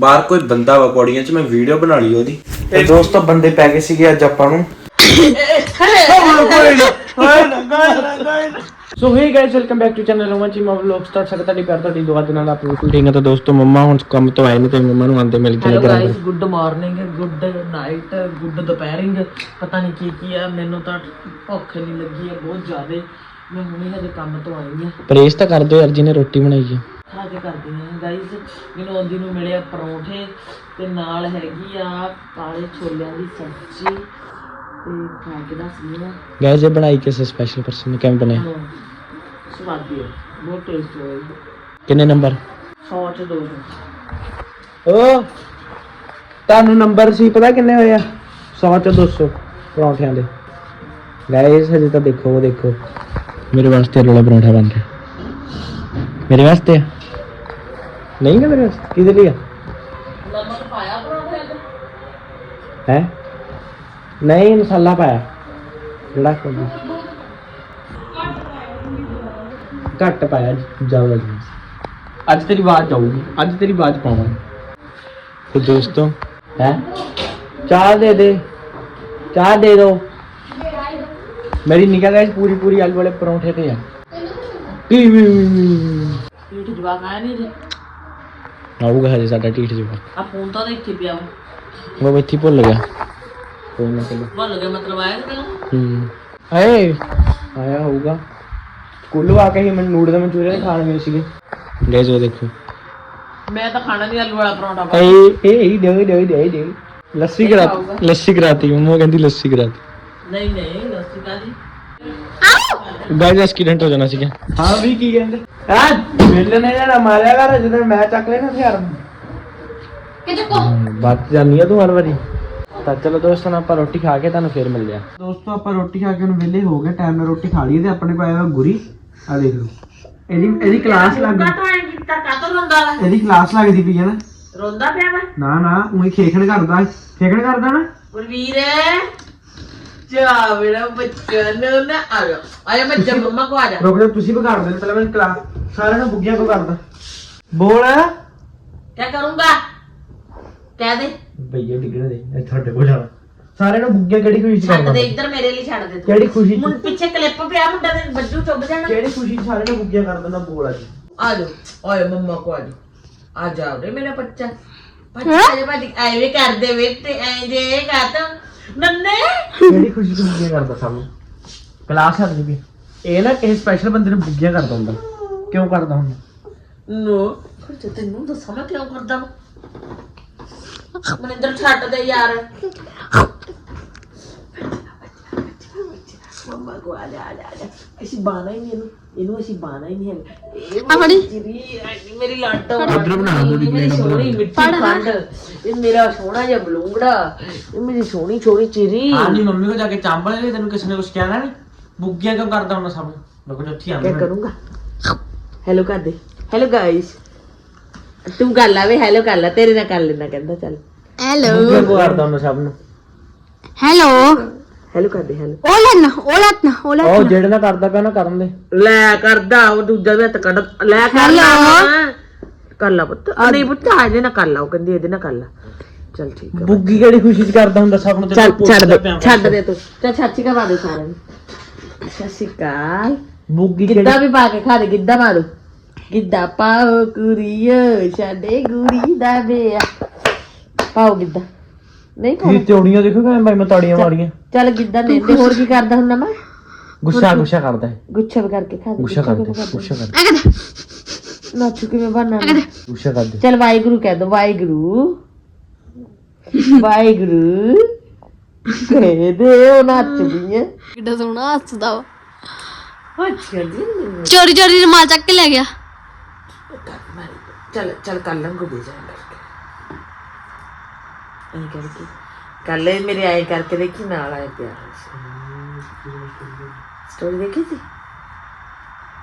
ਬਾਹਰ ਕੋਈ ਬੰਦਾ ਵਾ ਪੌੜੀਆਂ 'ਚ ਮੈਂ ਵੀਡੀਓ ਬਣਾ ਲਈ ਉਹਦੀ। ਤੇ ਦੋਸਤੋ ਬੰਦੇ ਪੈ ਗਏ ਸੀਗੇ ਅੱਜ ਆਪਾਂ ਨੂੰ। So hey guys welcome back to channel Roman Cheema vlogs ਤਾਂ ਸਕਦਾ ਤੁਹਾਡੀ ਪਿਆਰ ਤੁਹਾਡੀ ਦੁਆ ਦੇ ਨਾਲ ਆਪ ਬਿਲਕੁਲ ਠੀਕ ਹੈ ਤਾਂ ਦੋਸਤੋ ਮੰਮਾ ਹੁਣ ਕੰਮ ਤੋਂ ਆਏ ਨੇ ਤੇ ਮੰਮਾ ਨੂੰ ਆਂਦੇ ਮਿਲ ਕੇ ਹੈਲੋ ਕਰਾਂਗੇ guys good morning good night good ਦੁਪਹਿਰਿੰਗ ਪਤਾ ਨਹੀਂ ਕੀ ਕੀ ਆ ਮੈਨੂੰ ਤਾਂ ਭੁੱਖ ਨਹੀਂ ਲੱਗੀ ਹੈ ਬਹੁਤ ਜ਼ਿਆਦਾ। ਮੈਂ ਹੁਣੇ ਹਜੇ ਕੰਮ ਤੋਂ ਆਈ ਹਾਂ ਪ੍ਰੇਸ ਤਾਂ ਕਰ ਦਿਓ ਯਾਰ ਜਿਹਨੇ ਰੋਟੀ ਬਣਾਈ ਹੈ ਖਾ ਕੇ ਕਰਦੀ ਹਾਂ ਗਾਇਸ ਮੈਨੂੰ ਆਉਂਦੀ ਨੂੰ ਮਿਲਿਆ ਪਰੌਂਠੇ ਤੇ ਨਾਲ ਹੈਗੀ ਆ ਕਾਲੇ ਛੋਲਿਆਂ ਦੀ ਸਬਜ਼ੀ। ਤੇ ਖਾ ਕੇ ਦੱਸਦੀ ਹਾਂ? ਗਾਇਸ ਇਹ ਬਣਾਈ ਕਿਸੇ ਸਪੈਸ਼ਲ ਪਰਸਨ ਨੇ ਕਿਵੇਂ ਬਣਾਇਆ ਹਾਂ, ਸਵਾਦੀ ਹੈ ਬਹੁਤ ਟੇਸਟ ਹੋਇਆ ਕਿੰਨੇ ਨੰਬਰ 100 ਚ 200 ਓ ਤੁਹਾਨੂੰ ਨੰਬਰ ਸੀ ਪਤਾ ਕਿੰਨੇ ਹੋਏ ਆ? 100 ਚ 200 ਪਰੌਂਠਿਆਂ ਦੇ। ਗਾਇਸ ਹਜੇ ਤਾਂ ਦੇਖੋ ਉਹ ਦੇਖੋ। ਮੇਰੇ ਵਾਸਤੇ ਰੋਲਾ ਪਰੌਂਠਾ ਬਣ ਰਿਹਾ ਮੇਰੇ ਵਾਸਤੇ ਆ? ਨਹੀਂ ਨਾ ਮੇਰੇ ਵਾਸਤੇ ਕਿਹਦੇ ਲਈ ਆ? ਨਮਕ ਪਾਇਆ ਪਰੌਂਠੇ ਚ ਹੈ? ਨਹੀਂ ਮਸਾਲਾ ਪਾਇਆ। ਜਿਹੜਾ ਕੋਈ ਘੱਟ ਪਾਇਆ ਜ਼ਿਆਦਾ ਜੀ। ਅੱਜ ਤੇਰੀ ਆਵਾਜ਼ ਆਊਗੀ ਅੱਜ ਤੇਰੀ ਆਵਾਜ਼ ਪਾਵਾਂਗੇ। ਤੇ ਦੋਸਤੋ ਹੈ? ਚਾਹ ਦੇ ਦੇ ਚਾਹ ਦੇ ਦੋ। ਮੇਰੀ ਨਿਗਾਹ ਗਾਇਸ ਪੂਰੀ ਪੂਰੀ ਆਲੂ ਵਾਲੇ ਪਰੌਂਠੇ ਤੇ ਆ। ਪੀਠ ਜਵਾਕ ਆਇਆ ਨਹੀਂ ਜੇ ਆਊਗਾ ਹਜੇ ਸਾਡਾ ਟੀਠ ਜਵਾ ਆ ਫੋਨ ਤਾਂ ਉਹਦੇ ਇੱਥੇ ਪਿਆ ਵਾ। ਉਹ ਇੱਥੇ ਹੀ ਭੁੱਲ ਗਿਆ। ਕੋਈ ਨਾ ਚਲੋ ਭੁੱਲ ਗਿਆ ਮਤਲਬ ਆਇਆ ਕਿ ਪਹਿਲਾਂ ਹੂੰ। ਹਏ ਆਇਆ ਹੋਊਗਾ। ਸਕੂਲੋਂ ਆ ਕੇ ਹੀ ਮੈਨੂੰ ਨੂਡਲ ਮਨਚੂਰੀਅਨ ਖਾਣ ਗਏ ਸੀਗੇ। ਗਾਇਸ ਉਹ ਦੇਖੋ। ਮੈਂ ਤਾਂ ਖਾਣਾ ਨਹੀਂ ਆਲੂ ਵਾਲਾ ਪਰੌਂਠਾ ਵਾ। ਇਹ ਇਹ ਦੇ ਦੇ ਦੇ ਦੇ ਲੱਸੀ ਕਰਾਤੀ ਲੱਸੀ ਕਰਾਤੀ ਮੰਮਾ ਕਹਿੰਦੀ ਲੱਸੀ ਕਰਾਤੀ। ਨਹੀਂ ਨਹੀਂ ਲੱਸੀ ਕਾਦੀ ਗਾਇਸ ਐਕਸੀਡੈਂਟ ਹੋ ਜਾਣਾ ਸੀਗਾ। ਹਾਂ ਵੀ ਕੀ ਕਹਿੰਦੇ? ਆ ਮਿਲ ਨੇ ਜਾਣਾ ਮਾਰਿਆ ਕਰ ਜਦੋਂ ਮੈਂ ਚੱਕ ਲੈਣਾ ਹਥਿਆਰ ਬਾਤ ਜਾਨੀ ਆ ਤੂੰ ਹਰ ਵਾਰੀ। ਤਾਂ ਚਲੋ ਦੋਸਤੋ ਆਪਾਂ ਰੋਟੀ ਖਾ ਕੇ ਤੁਹਾਨੂੰ ਫੇਰ ਮਿਲਦੇ ਆ। ਦੋਸਤੋ ਆਪਾਂ ਰੋਟੀ ਖਾ ਕੇ ਹੁਣ ਵਿਹਲੇ ਹੋ ਗਏ ਟਾਈਮ ਨਾਲ ਰੋਟੀ ਖਾ ਲਈ ਤੇ ਆਪਣੇ ਕੋਲ ਆਇਆ ਗੁਰੀ। ਆ ਦੇਖ ਲਓ। ਇਹਦੀ ਇਹਦੀ ਕਲਾਸ ਲੱਗ ਗਈ। ਕਾਤੋਂ ਐ ਕੀਤਾ ਕਾਤੋਂ ਰੋਂਦਾ ਵਾ? ਇਹਦੀ ਕਲਾਸ ਲੱਗਦੀ ਪਈ ਹੈ ਨਾ ਰੋਂਦਾ ਪਿਆ ਵਾ? ਨਾ ਨਾ ਉਹੀ ਖੇਖਣ ਕਰਦਾ ਖੇਖਣ ਕਰਦਾ ਨਾ। ਗੁਰਵੀਰ। ਜਾ ਮੇਰਾ ਬੱਚਾ ਨਾ ਨਾ ਆ ਜਾ। ਆ ਜਾ ਬੱਚਾ ਮੰਮਾ ਕੋ ਆ ਜਾ। ਰੁਕ ਜਾ ਤੁਸੀਂ ਵਿਗਾੜ ਦੇਣਾ ਪਹਿਲਾਂ ਮੈਂ ਕਲਾਸ ਸਾਰਿਆਂ ਨੂੰ ਬੁੱਗੀਆਂ ਕੋ ਕਰਦਾ। ਬੋਲ। ਕੀ ਕਰੂੰਗਾ? ਕਹਿ ਦੇ। ਭਈਏ ਡਿੱਗਣ ਦੇ ਇਹ ਤੁਹਾਡੇ ਕੋਲ ਜਾਣਾ। ਸਾਰਿਆਂ ਨੂੰ ਬੁੱਗੀਆਂ ਕਿਹੜੀ ਖੁਸ਼ੀ ਚ ਛੱਡ ਕਰਦਾ ਦੇ ਇੱਧਰ ਮੇਰੇ ਲਈ ਛੱਡ ਦੇ ਤੂੰ। ਕਿਹੜੀ ਖੁਸ਼ੀ ਚ? ਮੁੰਡ ਪਿੱਛੇ ਕਲਿੱਪ ਪਿਆ ਮੁੰਡਾ ਦੇ ਬੱਜੂ ਚੁੱਭ ਜਾਣਾ। ਕਿਹੜੀ ਖੁਸ਼ੀ ਚ ਸਾਰਿਆਂ ਨੂੰ ਬੁੱਗੀਆਂ ਕਰ ਦਿੰਦਾ ਬੋਲ ਅੱਜ? ਆ ਜਾ ਓਏ ਮੰਮਾ ਕੋ ਆ ਜਾ। ਆ ਜਾ ਰੇ ਮੇਰਾ ਬੱਚਾ। ਬੱਚਾ ਜੇ ਭਾਜੀ ਐਵੇਂ ਕਰਦੇ ਵੇ ਤੇ ਐਂ ਜੇ ਨੰਨੇ! ਕਿਹੜੀ ਖੁਸ਼ੀ ਚ ਬੁੱਗੀਆਂ ਕਰਦਾ ਸਭ ਨੂੰ? ਕਲਾਸ ਹੱਦ ਵੀ ਇਹ ਨਾ ਕਿਸੇ ਸਪੈਸ਼ਲ ਬੰਦੇ ਨੂੰ ਬੁੱਗੀਆਂ ਕਰਦਾ ਹੁੰਦਾ। ਕਿਉਂ ਕਰਦਾ ਹੁੰਦਾ? ਨੋ ਖਰਚ ਤੈਨੂੰ ਦੱਸਾਂ ਮੈਂ ਕਿਉਂ ਕਰਦਾ ਮਨਿੰਦਰ ਛੱਡ ਦੇ ਯਾਰ। ਮੰਮਾ ਕੋ ਆ ਜਾ ਆ ਜਾ, ਆ ਜਾ। ਅਸੀਂ ਬਾਣਾ ਹੀ ਨਹੀਂ ਇਹਨੂੰ ਇਹਨੂੰ ਅਸੀਂ ਬਾਣਾ ਹੀ ਨਹੀਂ ਹੈ ਇਹ ਮੇਰੀ ਜਿਹੜੀ ਮੇਰੀ ਲੱਟ ਉੱਧਰ ਬਣਾ ਦਿਓ ਮੇਰੀ ਸੋਹਣੀ ਮਿੱਠੀ ਖੰਡ ਇਹ ਮੇਰਾ ਸੋਹਣਾ ਜਿਹਾ ਬਲੂੰਗੜਾ ਇਹ ਮੇਰੀ ਸੋਹਣੀ ਛੋੜੀ ਚਿਰੀ। ਹਾਂਜੀ ਮੰਮੀ ਕੋ ਜਾ ਕੇ ਚਾਂਬਲ ਲੈ ਤੈਨੂੰ ਕਿਸੇ ਨੇ ਕੁਝ ਕਹਿਣਾ ਨਹੀਂ? ਬੁੱਗੀਆਂ ਕਿਉਂ ਕਰਦਾ ਹੁੰਦਾ ਸਭ? ਨੂੰ ਰੁਕ ਜਾ ਉੱਥੇ ਕੀ ਆਉਂਦਾ ਕਰੂੰਗਾ। ਹੈਲੋ ਕਰ ਦੇ। ਹੈਲੋ ਗਾਇਸ ਤੂੰ ਕਰ ਲਾ ਵੇ ਹੈਲੋ ਕਰ ਲਾ ਤੇਰੇ ਨਾਲ ਕਰ ਲੈਣਾ ਕਹਿੰਦਾ ਚੱਲ। ਬੁੱਗੀਆਂ ਕਿਉਂ ਕਰਦਾ ਹੁੰਦਾ ਸਭ ਨੂੰ? ਹੈਲੋ ਹੈਲੋ ਕਰ ਦੇ ਹੈਲੋ ਓਲਨ ਓਲਨ ਓਲਨ ਉਹ ਜਿਹੜੇ ਨਾਲ ਕਰਦਾ ਪਿਆ ਨਾ ਕਰਨ ਦੇ। ਲੈ ਕਰਦਾ ਉਹ ਦੂਜਾ ਵੀ ਹੱਥ ਕੱਢ ਲੈ ਕਰ ਲਾ। ਕਰ ਲਾ ਪੁੱਤ। ਆ ਨਹੀਂ ਪੁੱਤ ਆ ਇਹਦੇ ਨਾਲ ਕਰ ਲਾ ਉਹ ਕਹਿੰਦੀ ਇਹਦੇ ਨਾਲ ਕਰ ਲਾ। ਚੱਲ ਠੀਕ ਆ। ਬੁੱਗੀ ਕਿਹੜੀ ਖੁਸ਼ੀ ਚ ਕਰਦਾ ਹੁੰਦਾ ਸਭ ਨੂੰ ਤੇ ਛੱਡ ਦੇ ਛੱਡ ਦੇ ਤੂੰ। ਚੱਲ ਛਾਚੀ ਕਰਾ ਦੇ ਸਾਰਿਆਂ ਨੂੰ। ਸਤਿ ਸ਼੍ਰੀ ਅਕਾਲ। ਬੁੱਗੀ ਗਿੱਧਾ ਵੀ ਪਾ ਕੇ ਖਾ ਦੇ ਗਿੱਧਾ ਮਾਰੋ। ਗਿੱਧਾ ਪਾਓ ਕੁੜੀਓ ਸਾਡੇ ਗੁੜੀ ਦਾ ਬੇਆ ਪਾਓ ਗਿੱਧਾ। ਨਹੀਂ ਕੀ ਤਿਉੜੀਆਂ ਦੇਖੋ ਕਿਵੇਂ ਬਾਈ ਮੈਂ ਤਾੜੀਆਂ ਮਾਰੀਆਂ। ਚੱਲ ਗਿੱਧਾ ਦੇ ਦੇ ਹੋਰ ਕੀ ਕਰਦਾ ਹੁੰਦਾ ਮੈਂ? ਗੁੱਸਾ ਗੁੱਸਾ ਕਰਦਾ ਹੈ। ਗੁੱਛਾ ਕਰਕੇ ਖਾ ਦੇ ਗੁੱਸਾ ਕਰਦਾ ਗੁੱਸਾ ਕਰਦਾ ਨਾਚੂ ਕਿਵੇਂ ਬਣਨਾ ਗੁੱਸਾ ਕਰਦਾ ਚਲ ਵਾਹਿਗੁਰੂ ਕਹਿ ਦੋ ਵਾਹਿਗੁਰੂ। ਵਾਹਿਗੁਰੂ। ਕਹਿ ਦੇ ਉਹ ਨੱਚਦੀ ਹੈ ਕਿੱਡਾ ਸੋਹਣਾ ਹੱਸਦਾ ਵਾ। ਅੱਛਾ ਜੀ ਚੋਰੀ ਚੋਰੀ ਰੁਮਾਲ ਚੱਕ ਕੇ ਲੈ ਗਿਆ। ਚਲ ਚਲ ਕਰ ਲੰਗੂ ਦੇ। ਜਾ ਐਂ ਕਰਕੇ ਕੱਲ ਇਹ ਮੇਰੇ ਆਏ ਕਰਕੇ ਦੇਖੀ ਨਾਲ ਆਏ ਪਿਆ ਸਟੋਰੀ ਦੇਖੀ ਸੀ?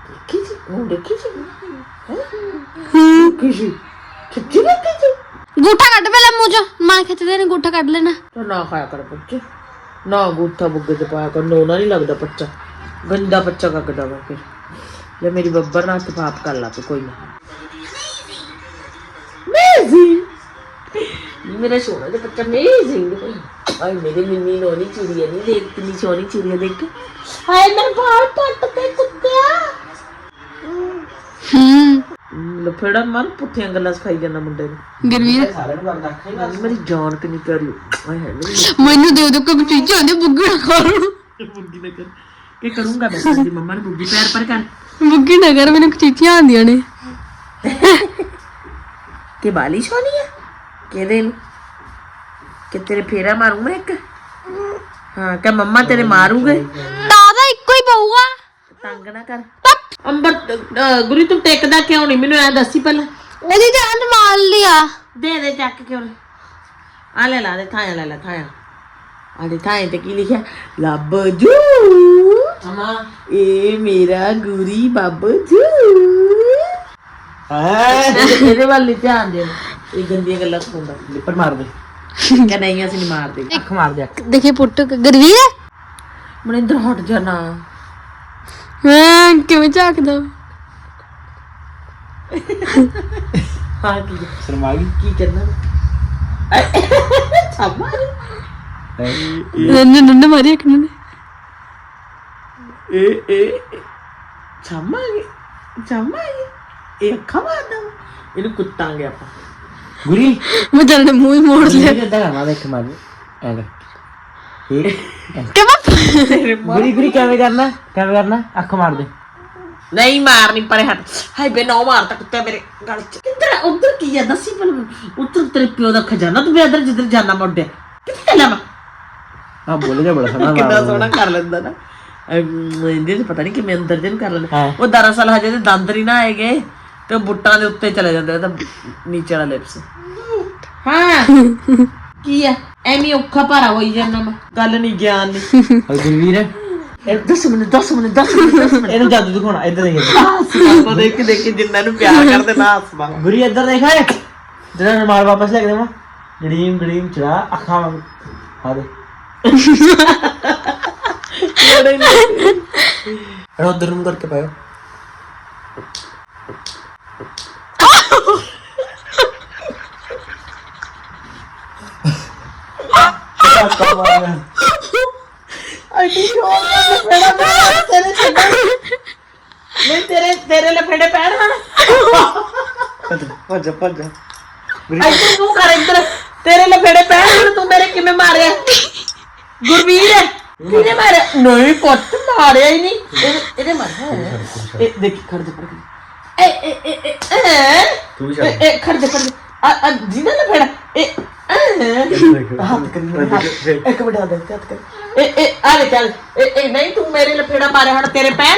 ਦੇਖੀ ਸੀ? ਉਹ ਦੇਖੀ ਸੀ? ਹੈਂ? ਦੇਖੀ ਸੀ। ਸੱਚੀ ਦੇਖੀ ਸੀ? ਗੂਠਾ ਕੱਢ ਪਹਿਲਾਂ ਮੂੰਹ ਚੋਂ। ਮਾਂ ਖਿੱਚਦੇ ਨੇ ਗੂਠਾ ਕੱਢ ਲੈਣਾ। ਤੂੰ ਨਾ ਖਾਇਆ ਕਰ ਬੱਚੇ। ਨਾ ਗੁੱਠਾ ਬੁੱਗੇ ਤੇ ਪਾਇਆ ਕਰ ਨੋਨਾ ਨਹੀਂ ਲੱਗਦਾ ਬੱਚਾ। ਗੰਦਾ ਬੱਚਾ ਕੱਕਦਾ ਵਾ ਫਿਰ। ਲੈ ਮੇਰੀ ਬੱਬਰ ਨਾਲ ਤਫਾਪ ਕਰ ਲਾ ਤੂੰ ਕੋਈ ਨਾ। ਮੇਰਾ ਸੋਹਣਾ ਜਿਹਾ ਬੱਚਾ ਅਮੇਜ਼ਿੰਗ ਆਏ ਮੇਰੇ ਮਿੰਨੀ ਨੋਨੀ ਚਿੜੀਆ ਨਹੀਂ ਦੇਖ ਕਿੰਨੀ ਸੋਹਣੀ ਚਿੜੀਆ ਦੇਖ। ਹਾਏ ਮੇਰੇ ਬਾਲ ਪੱਟ ਤੇ ਕੁੱਤਿਆ ਹੂੰ। ਲਫੜਾ ਮਨ ਪੁੱਠੀਆਂ ਗੱਲਾਂ ਸਿਖਾਈ ਜਾਂਦਾ ਮੁੰਡੇ ਨੂੰ। ਗੁਰਵੀਰ ਮੇਰੀ- ਮੇਰੀ ਜਾਨ ਕਿੰਨੀ ਪਿਆਰੀ ਆਏ ਹੈ ਮੇਰੀ ਮੈਨੂੰ ਦੇ ਦੋ ਕਬ ਚੀਜ਼ਾਂ ਆਉਂਦੇ ਬੁੱਗੀ ਨਾ ਕਰ ਬੁੱਗੀ ਨਾ ਕਰ। ਕੀ ਕਰੂੰਗਾ ਮੈਂ? ਸਾਡੀ ਮੰਮਾ ਨੂੰ ਬੁੱਗੀ ਪੈਰ ਪਰ ਕਰ। ਬੁੱਗੀ ਨਾ ਕਰ ਮੈਨੂੰ ਚੀਜ਼ਾਂ ਆਉਂਦੀਆਂ ਨੇ। ਕਿ ਬਾਲਿਸ਼ ਹੋਣੀ ਹੈ ਕਿਹਦੇ ਨੂੰ ਕਿ ਤੇਰੇ ਫੇਰਾ ਮਾਰੂ ਮੈਂ ਇੱਕ ਹਾਂ ਕਿ ਮੰਮਾ ਤੇਰੇ ਮਾਰੂਗੇ ਤਾਂ ਤਾਂ ਇੱਕੋ ਹੀ ਪਊਗਾ ਤੰਗ ਨਾ ਕਰ ਅੰਬਰ ਅਹ, ਗੁਰੀ ਤੂੰ ਟਿਕਦਾ ਕਿਉਂ ਨਹੀਂ ਮੈਨੂੰ ਐ ਦੱਸੀ ਪਹਿਲਾਂ ਉਹਦੀ ਜਾਨ ਮਾਰ ਲਿਆ ਦੇ ਦੇ ਚੱਕ ਕਿਉਂ? ਆ ਲੈ ਲਾ ਦੇ ਥਾਇਆ ਲੈ ਲੈ ਥਾਇਆ ਆ ਦੇ ਥਾਇਆ ਤੇ ਕੀ ਲਿਖਿਆ ਲੱਭ ਜੂ ਅਮਾ ਇਹ ਮੇਰਾ ਗੁਰੀ ਬੱਬ ਜੂ ਇਹਦੇ ਵੱਲ ਨੀ ਧਿਆਨ ਦੇ ਇਹ ਗੰਦੀਆਂ ਗੱਲਾਂ ਸੁਣਦਾ ਲਿਪਰ ਮਾਰ ਦੇ ਕਿ ਨਹੀਂ ਅਸੀਂ ਨਹੀਂ ਮਾਰਦੇ। ਅੱਖ ਮਾਰ ਦੇ ਅੱਖ। ਦੇਖੇ ਪੁੱਟ ਗੁਰਵੀਰ? ਮਨਿੰਦਰ ਹਟ ਜਾਣਾ ਮੈਂ ਕਿਵੇਂ ਝਾਕਦਾ? ਹਾਂ ਕੀ ਸ਼ਰਮਾ ਗਈ। ਕੀ ਕਰਨਾ ਛਾਮਾ ਨੰਨ ਨੰਨ ਮਾਰੀ ਇੱਕ ਨੇ ਇਹ ਇਹ ਛਾਮਾਂਗੇ ਛਾਮਾਂਗੇ ਇਹ ਅੱਖਾਂ ਮਾਰਦਾ ਵਾ। ਇਹਨੂੰ ਕੁੱਟਾਂਗੇ ਆਪਾਂ। ਗੁਰੀ ਮੈਂ ਤੇਰੇ ਮੂੰਹ ਹੀ ਮੋੜ ਲਿਆ ਗੁਰੀ ਇਦਾਂ ਕਰਨਾ ਦੇਖ ਮਾਰ ਐ ਲੈ ਇਹ ਕਿਵੇਂ ਗੁਰੀ ਗੁਰੀ ਕਿਵੇਂ ਕਰਨਾ ਕਿਵੇਂ ਕਰਨਾ ਅੱਖ ਮਾਰ ਦੇ ਨਹੀਂ ਮਾਰਨੀ ਪਰੇ ਹਟ ਹਾਏ ਬੇ ਨੋ ਮਾਰਤਾ ਕੁੱਤਾ ਮੇਰੇ ਗਲ ਚ ਕਿੱਧਰ ਉਧਰ ਕੀ ਆ ਦੱਸੀ ਪਲ ਉੱਧਰ ਤੇਰੇ ਪਿਓ ਦਾ ਖਜ਼ਾਨਾ ਤੂੰ ਇੱਧਰ ਜਿੱਧਰ ਜਾਣਾ ਮੋੜਿਆ ਕਿੱਥੇ ਚੱਲਾਂ ਮੈਂ ਆ ਬੋਲੇ ਜਾ ਬੜਾ ਸੋਹਣਾ ਕਿੰਨਾ ਸੋਹਣਾ ਕਰ ਲੈਂਦਾ ਨਾ ਇਹਦੇ ਤੇ ਪਤਾ ਨਹੀਂ ਕਿਵੇਂ ਅੰਦਰ ਦੇ ਨੂੰ ਕਰ ਲੈਂਦਾ। ਉਹ ਦਰਅਸਲ ਹਜੇ ਤੇ ਦੰਦ ਨਹੀਂ ਨਾ ਹੈਗੇ ਤੇ ਉਹ ਬੁੱਟਾਂ ਦੇ ਉੱਤੇ ਚਲੇ ਜਾਂਦੇ ਆ ਤਾਂ ਨੀਚੇ ਵਾਲਾ ਲਿਪਸ। ਹਾਂ। ਕੀ ਆ? ਐਵੇਂ ਔਖਾ ਭਾਰਾ ਹੋਈ ਜਾਂਦਾ ਮੈਂ। ਗੱਲ ਨਹੀਂ ਗਿਆਨ ਨਹੀਂ ਗੁਰਵੀਰ ਇਹ 10 ਮਿੰਟ 10 ਮਿੰਟ 10 ਮਿੰਟ 10 ਮਿੰਟ ਇਹਨੂੰ ਜਾਦੂ ਦਿਖਾਉਣਾ ਇੱਧਰ ਦੇਖ। ਹੱਸਦਾ ਦੇਖ ਦੇਖ ਕੇ ਜਿੰਨਾਂ ਨੂੰ ਪਿਆਰ ਕਰਦੇ ਨਾ ਹੱਸਦਾ। ਗੁਰੀ ਇੱਧਰ ਦੇਖ ਓਏ। ਜਿਹੜਾ ਮਾਰ ਵਾਪਸ ਲੈ ਕੇ ਦੇਵਾਂ। ਗੜੀਮ ਗੜੀਮ ਚੜਾ ਅੱਖਾਂ ਵਾਂਗ। ਆ ਦੇ। ਰੋ ਉਧਰ ਨੂੰ ਕਰਕੇ ਪਾਇਓ। ਅੱਡੀ ਸ਼ੋਰ ਮੇਰਾ ਮੇਰਾ ਤੇਰੇ ਛੱਡਾ ਮੈਂ ਤੇਰੇ ਤੇਰੇ ਲਫੇੜੇ ਪੈਣ ਹਨ ਭੱਜ ਭੱਜ ਇੱਧਰ ਤੂੰ ਕਰ ਇੱਧਰ ਤੇਰੇ ਲਫੇੜੇ ਪੈਣ ਹਨ ਤੂੰ ਮੇਰੇ ਕਿਵੇਂ ਮਾਰਿਆ? ਗੁਰਵੀਰ ਕਿਹਨੇ ਮਾਰਿਆ? ਨਹੀਂ ਪੁੱਤ, ਮਾਰਿਆ ਹੀ ਨਹੀਂ। ਇਹਦੇ- ਇਹਦੇ ਮਾਰਿਆ ਇਹ ਦੇਖ ਖੜ ਜਾ, ਖੜ ਜਾ ਏ ਏ ਏ ਏ ਏ ਤੂੰ ਏ ਏ ਖੜ ਜਾ ਖੜ ਜਾ। ਆ ਆ ਜਿਹਦਾ ਲਫੇੜਾ ਇਹ ਹੱਥ ਕਰੀ ਹੱਥ। ਇੱਕ ਮਿੰਟ ਹੱਥ ਹੱਥ ਕਰ। ਇਹ ਇਹ ਆ ਲੈ ਚੱਲ ਇਹ ਇਹ ਨਹੀਂ ਤੂੰ ਮੇਰੇ ਲਫੇੜਾ ਮਾਰਿਆ ਹੁਣ ਤੇਰੇ ਪੈਣ।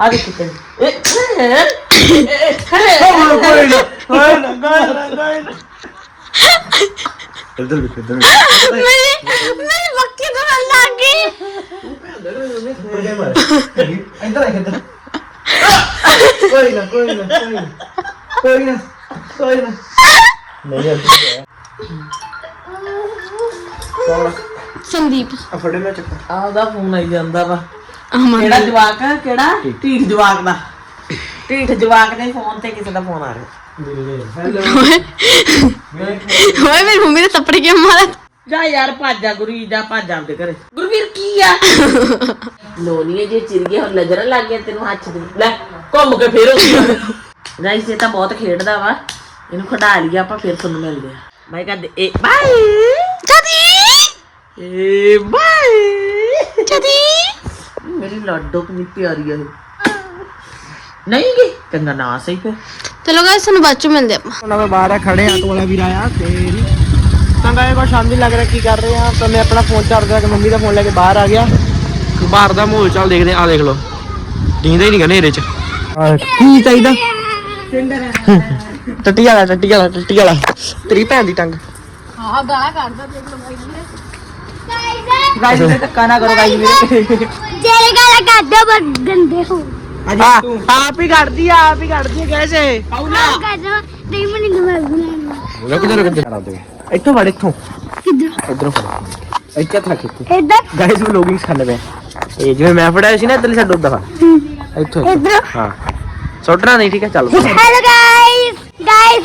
ਆ ਦੇਖ ਕਿਤੇ ਇਹ ਇਹ ਇਹ ਖੜੇ ਕੋਈ ਨਾ। ਕੋਈ ਨਾ ਕੋਈ ਨਾ ਕੋਈ ਨਾ। ਇੱਧਰ ਵੀ ਇੱਧਰ ਮੇਰੀ ਮੇਰੀ ਬੱਕੀ ਤੋਂ ਲੱਗ ਗਈ। ਇੱਧਰ ਆ ਇੱਧਰ। ਕੋਈ ਨਾ ਕੋਈ ਨਾ ਕੋਈ ਨਾ ਕੋਈ ਨਾ ਕੋਈ ਨਾ ਨਹੀਂ ਅੱਧਰ ਸੰਦੀਪ। ਆ ਫੜੇ ਮੈਂ ਚੱਕ ਆਹਦਾ ਫੋਨ ਆਈ ਜਾਂਦਾ ਵਾ। ਅਮਨ ਕਿਹੜਾ ਜਵਾਕ ਆ? ਕਿਹੜਾ? ਢੀਠ। ਜਵਾਕ ਦਾ। ਢੀਠ ਜਵਾਕ ਦੇ ਫੋਨ ਤੇ ਕਿਸੇ ਦਾ ਫੋਨ ਆ ਰਿਹਾ। ਓਏ। ਮੇਰੀ ਮੰਮੀ ਨੇ ਥੱਪੜ ਕੇ ਮਾਰਾ? ਜਾ ਯਾਰ ਭੱਜ ਜਾ ਗੁਰੀ ਜਾ ਭੱਜ ਆਪਦੇ ਘਰੇ। ਗੁਰਵੀਰ ਕੀ ਆ? ਲੋਨੀਏ ਜੇ ਚਿਰ ਗਿਆ ਹੁਣ ਨਜ਼ਰ ਲੱਗ ਗਿਆ ਤੈਨੂੰ ਹੱਥ ਦੇ ਲੈ ਘੁੰਮ ਕੇ ਫੇਰ ਉੱਥੇ ਗਾਇਸ ਇਹ ਤਾਂ ਬਹੁਤ ਖੇਡਦਾ ਵਾ। ਇਹਨੂੰ ਖੜਾ ਲਿਆ ਆਪਾਂ ਫਿਰ ਤੁਹਾਨੂੰ ਮਿਲਦੇ ਆ। ਬਾਈ ਕਰਦੇ ਏ ਬਾਈ ਜਦੀ! ਏ ਬਾਈ ਜਦੀ! ਮੇਰੀ ਲੱਡੋ ਕਿੰਨੀ ਪਿਆਰੀ ਆ ਨਹੀਂ ਗੀ ਚੰਗਾ ਨਾ ਸਹੀ ਫਿਰ। ਚਲੋ ਗਾਇਸ ਸਾਨੂੰ ਬਾਅਦ ਚ ਮਿਲਦੇ ਆਪਾਂ। ਹੁਣ ਮੈਂ ਬਾਹਰ ਆ ਖੜੇ ਆਟੋ ਵਾਲਾ ਵੀਰ ਆਇਆ ਤੇਰੀ ਤਾਂ ਗਾਇ ਕੋ ਸ਼ਾਮ ਦੀ ਲੱਗ ਰਿਹਾ ਕੀ ਕਰ ਰਹੇ ਆ? ਤਾਂ ਮੈਂ ਆਪਣਾ ਫੋਨ ਚਾਰਜ ਕਰਕੇ ਮੰਮੀ ਦਾ ਫੋਨ ਲੈ ਕੇ ਬਾਹਰ ਆ ਗਿਆ। ਬਾਹਰ ਦਾ ਮਾਹੌਲ ਚੱਲ ਦੇਖਦੇ ਆ ਦੇਖ ਲਓ। ਦੀਂਦਾ ਹੀ ਨਹੀਂ ਗਨੇ ਇਹਦੇ ਚ। ਕੀ ਚਾਹੀਦਾ? ਟੱਟੀ ਵਾਲਾ ਟੱਟੀ ਵਾਲਾ ਟੱਟੀ ਵਾਲਾ। ਤੇਰੀ ਭੈਣ ਦੀ ਟੰਗ। ਹਾਂ ਗਾਲਾਂ ਕੱਢਦਾ ਦੇਖ ਲਓ ਗਾਇਸ ਤੇ ਧੱਕਾ ਨਾ ਕਰੋ ਗਾਇਸ ਵੀਰੇ ਜਿਹੜੇ ਗਾਲਾਂ ਕੱਢਦੇ ਪਰ ਗੰਦੇ ਹੋ। ਆ ਆਪ ਹੀ ਕੱਢਦੀ ਆ ਆਪ ਹੀ ਕੱਢਦੀ ਆ ਕੈਸੇ? ਕੱਢੋ ਨਹੀਂ ਮਨੀ ਗਵਾਲ ਬਣਾਉਣਾ ਰੁਕ ਜਾ ਰੁਕ ਜਾ ਇੱਥੋਂ ਵੜ ਇੱਥੋਂ। ਕਿੱਧਰ? ਇਧਰੋਂ ਫੜ। ਇੱਥੇ ਥੱਕ ਇੱਥੇ। ਇੱਧਰ? ਗਾਇਸ ਵਲੋਗਿੰਗ ਖਾਣੇ ਪਏ ਇਹ ਜਿਵੇਂ ਮੈਂ ਫੜਾਇਆ ਸੀ ਨਾ ਇਧਰਲੀ ਸਾਈਡ ਉਦਾਂ ਫੜ। ਇੱਥੋਂ ਇੱਧਰ? ਹਾਂ। ਸੁੱਟਣਾ ਨਹੀਂ ਠੀਕ ਹੈ ਚੱਲ। ਹੈਲੋ ਗਾਇਸ ਗਾਇਸ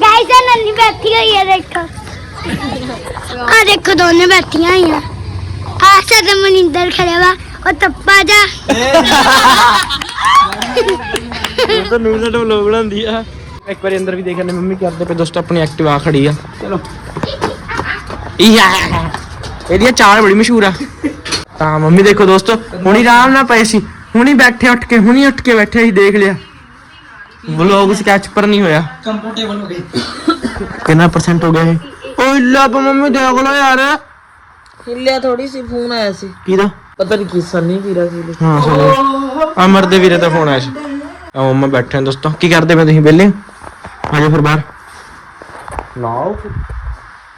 ਗਾਇਸ ਨੰਨੀ ਬੈਠੀ ਹੋਈ ਹੈ ਦੇਖੋ। ਆ ਦੇਖੋ ਦੋਨੇ ਬੈਠੀਆਂ ਹੋਈਆਂ। ਆ ਸਾਡਾ ਮਨਿੰਦਰ ਖੜਿਆ ਵਾ। ਉਹ ਤੱਪਾ ਜਾ। ਦੋਸਤੋ ਨੂੰ ਸਾਡਾ ਵਲੋਗ ਬਣਾਉਂਦੀ ਆ। ਇੱਕ ਵਾਰੀ ਅੰਦਰ ਵੀ ਦੇਖਣੇ ਮੰਮੀ ਕਰਦੇ ਪਏ ਦੋਸਤੋ ਆਪਣੀ ਐਕਟਿਵਾ ਖੜੀ ਆ। ਚਲੋ। ਯਾ ਇਹਦੀਆਂ ਚਾਲ ਬੜੀ ਮਸ਼ਹੂਰ ਆ। ਤਾਂ ਮੰਮੀ ਦੇਖੋ ਦੋਸਤੋ ਹੁਣੀ ਆਰਾਮ ਨਾਲ ਪਏ ਸੀ। ਹੁਣੀ ਬੈਠੇ ਉੱਠ ਕੇ ਹੁਣੀ ਉੱਠ ਕੇ ਬੈਠੇ ਸੀ ਦੇਖ ਲਿਆ। ਵਲੋਗ ਸਕੈਚ ਪਰ ਨਹੀਂ ਹੋਇਆ। ਕੰਫਰਟੇਬਲ ਹੋ ਗਏ। ਕਿੰਨਾ ਪਰਸੈਂਟ ਹੋ ਗਿਆ ਇਹ? ਓਏ ਲੱਗ ਮੰਮੀ ਦੇਖ ਲੋ ਯਾਰ। ਹਿੱਲਿਆ ਥੋੜੀ ਸੀ ਫੋਨ ਆਇਆ ਸੀ। ਕਿਹਦਾ? ਪਤਾ ਨਹੀਂ ਕੀ ਸੰਨੀ ਵੀਰਾ ਸੀ ਹਾਂ ਸੁਣੋ ਅਮਰ ਦੇ ਵੀਰੇ ਦਾ ਫੋਨ ਆਇਆ ਸੀ। ਆ ਮੰਮਾ ਬੈਠੇ ਦੋਸਤੋ। ਕੀ ਕਰਦੇ ਪਏ ਤੁਸੀਂ ਵਿਹਲੇ आ जाओ फिर बाहर। लाओ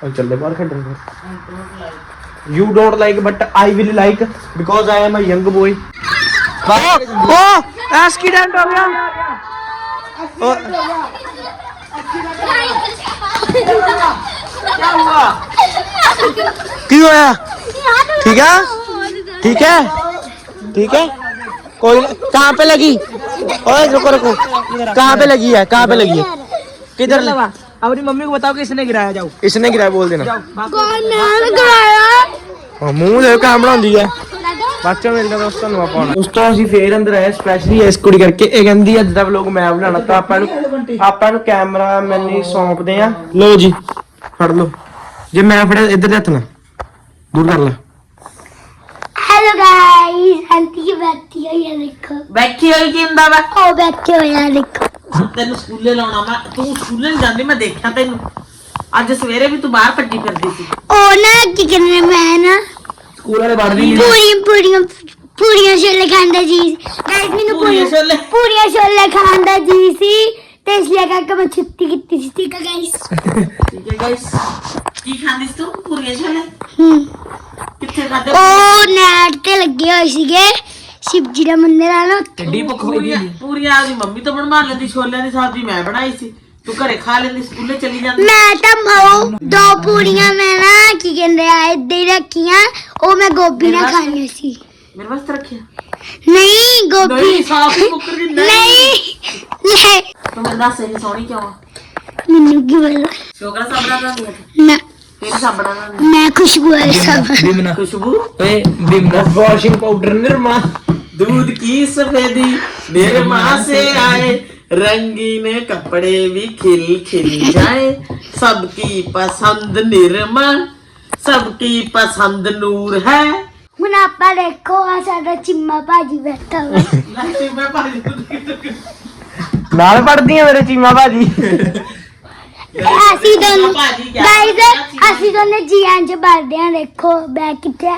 और चल दे बाहर खेलने फिर you don't like but I will like because I am a young boy oh accident हो गया। क्यों हुआ ठीक है? ठीक है? ठीक है? कोई कहाँ पे लगी? ओए रुको रुको। कहाँ पे लगी है? कहाँ पे लगी है? किधर लगा अपनी मम्मी को बताओ किसने गिराया जाओ इसने गिराया बोल देना ਕੌਣ ਨਾਲ ਗਵਾਇਆ ਹਾਂ, ਮੂੰਹ ਦੇ ਕੰਮ ਬਣਾਉਂਦੀ ਹੈ ਬਾਅਦ ਮਿਲਦਾ ਦੋਸਤਾਂ ਨੂੰ ਆਪਾਂ ਦੋਸਤੋ ਅਸੀਂ ਫੇਰ ਅੰਦਰ ਆਏ ਸਪੈਸ਼ਲੀ ਇਸ ਕੁੜੀ ਕਰਕੇ ਇਹ ਕਹਿੰਦੀ ਅੱਜ ਦਾ ਵਲੋਗ ਮੈਂ ਬਣਾਉਣਾ ਤਾਂ ਆਪਾਂ ਨੂੰ ਆਪਾਂ ਨੂੰ ਕੈਮਰਾ ਮੈਨੇ ਸੌਂਪਦੇ ਆ ਲਓ ਜੀ ਫੜ ਲਓ ਜੇ ਮੈਂ ਫੜਿਆ ਇੱਧਰ ਦੇ ਹੱਥ ਨਾਲ ਦੂਰ ਕਰ ਲੈ ਹੈਲੋ ਗਾਇਸ ਆਂਟੀ ਬੈਠੀ ਹੋਈ ਹੈ ਦੇਖੋ ਬੈਠੀ ਹੋਈ ਕੀ ਹੁੰਦਾ ਵਾ ਉਹ ਬੈਠੇ ਹੋਏ ਆ ਦੇਖੋ ਤੈਨੂੰ ਸਕੂਲੇ ਲਾਉਣਾ ਮੈਂ ਤੂੰ ਸਕੂਲੇ ਨਹੀਂ ਜਾਂਦੀ ਮੈਂ ਦੇਖਿਆ ਤੈਨੂੰ। ਅੱਜ ਸਵੇਰੇ ਵੀ ਤੂੰ ਬਾਹਰ ਭੱਜੀ ਫਿਰਦੀ ਸੀ। ਉਹ ਨਾ ਕੀ ਕਹਿੰਦੇ ਮੈਂ ਨਾ ਸਕੂਲ ਵਾਲੇ ਵੜਦੀ ਨਹੀਂ ਪੂਰੀਆਂ ਪੂਰੀਆਂ ਪੂਰੀਆਂ ਛੋਲੇ ਖਾਂਦਾ ਜੀ। ਗਾਇਸ ਮੈਨੂੰ ਪੂਰੀਆਂ ਛੋਲੇ? ਪੂਰੀਆਂ ਛੋਲੇ ਖਾਂਦਾ ਜੀ ਸੀ। ਤੇ ਇਸ ਲਈ ਕਰਕੇ ਮੈਂ ਛੁੱਟੀ ਕੀਤੀ ਸੀ ਠੀਕ ਹੈ ਗਾਇਸ ਠੀਕ ਹੈ ਗਾਇਸ ਕੀ ਖਾਂਦੀ ਸੀ ਤੂੰ ਪੂਰੀਆਂ ਛੋਲੇ? ਕਿੱਥੇ ਖਾਦੇ ਉਹ ਨੈਟ ਤੇ ਲੱਗੇ ਹੋਏ ਸੀਗੇ। ਸ਼ਿਵ ਜੀ ਦਾ ਮੰਦਿਰ ਆ ਨਾ ਕਿੱਡੀ ਭੁੱਖ ਪੂਰੀਆਂ ਪੂਰੀਆਂ ਮੰਮੀ ਤੋਂ ਬਣਵਾ ਲੈਂਦੀ ਛੋਲਿਆਂ ਦੀ ਸਬਜ਼ੀ ਮੈਂ ਬਣਾਈ ਸੀ। ਤੂੰ ਘਰੇ ਖਾ ਲੈਂਦੀ ਸਕੂਲੇ ਚਲੀ ਜਾਂਦੀ। ਮੈਂ ਤਾਂ ਮਾਉ ਦੋ ਪੂੜੀਆਂ ਮੈਂ ਨਾ ਕੀ ਕਹਿੰਦੇ ਆ ਏਦਾਂ ਹੀ ਰੱਖੀਆਂ ਉਹ ਮੈਂ ਗੋਭੀ ਨਾਲ ਖਾਣੀ ਸੀ। ਮੇਰੇ ਵਾਸਤੇ ਰੱਖਿਆ? ਨਹੀਂ ਗੋਭੀ। ਨਹੀਂ ਸਾਫ਼ ਹੀ ਮੁੱਕਰ ਨਹੀਂ। ਨਹੀਂ ਤੂੰ ਮੈਨੂੰ ਦੱਸ ਇਹ ਸੋਹਣੀ ਕਿਉਂ ਮੈਨੂੰ ਕੀ ਬੋਲ ਸ਼ੋਕਰਾ ਸਾਬੜਾ ਦਾ ਨਹੀਂ ਨਾ। ਤੇਰੀ ਦਾ ਨਹੀਂ ਮੈਂ ਖੁਸ਼ਬੂ ਵਾਲਾ ਸਾਬਣ। ਖੁਸ਼ਬੂ? ਓਏ ਬਿਮਨਾ ਵਾਸ਼ਿੰਗ ਪਾਊਡਰ ਨਿਰਮਾ दूध की सफेदी निर्मा से आए रंगीन कपड़े भी खिल खिल जाए सबकी पसंद निर्मा सबकी पसंद नूर है ਹੁਣ ਆਪਾਂ ਦੇਖੋ ਆ ਸਾਡਾ ਚਿੰਮਾ ਭਾਜੀ ਬੈਠਾ ਵਾ ਨਾਲ ਪੜਦੀਆਂ ਮੇਰੇ ਚੀਮਾ ਬਾਜੀ ਅਸੀਂ ਦੋਨੋਂ ਭਾਜੀ ਕਿਆ ਗਾਇਸ ਅਸੀਂ ਦੋਨੇ ਜੀਆਂ ਚ ਬਲਦੇ ਆ ਦੇਖੋ ਬੈਗ ਕਿੱਥੇ ਆ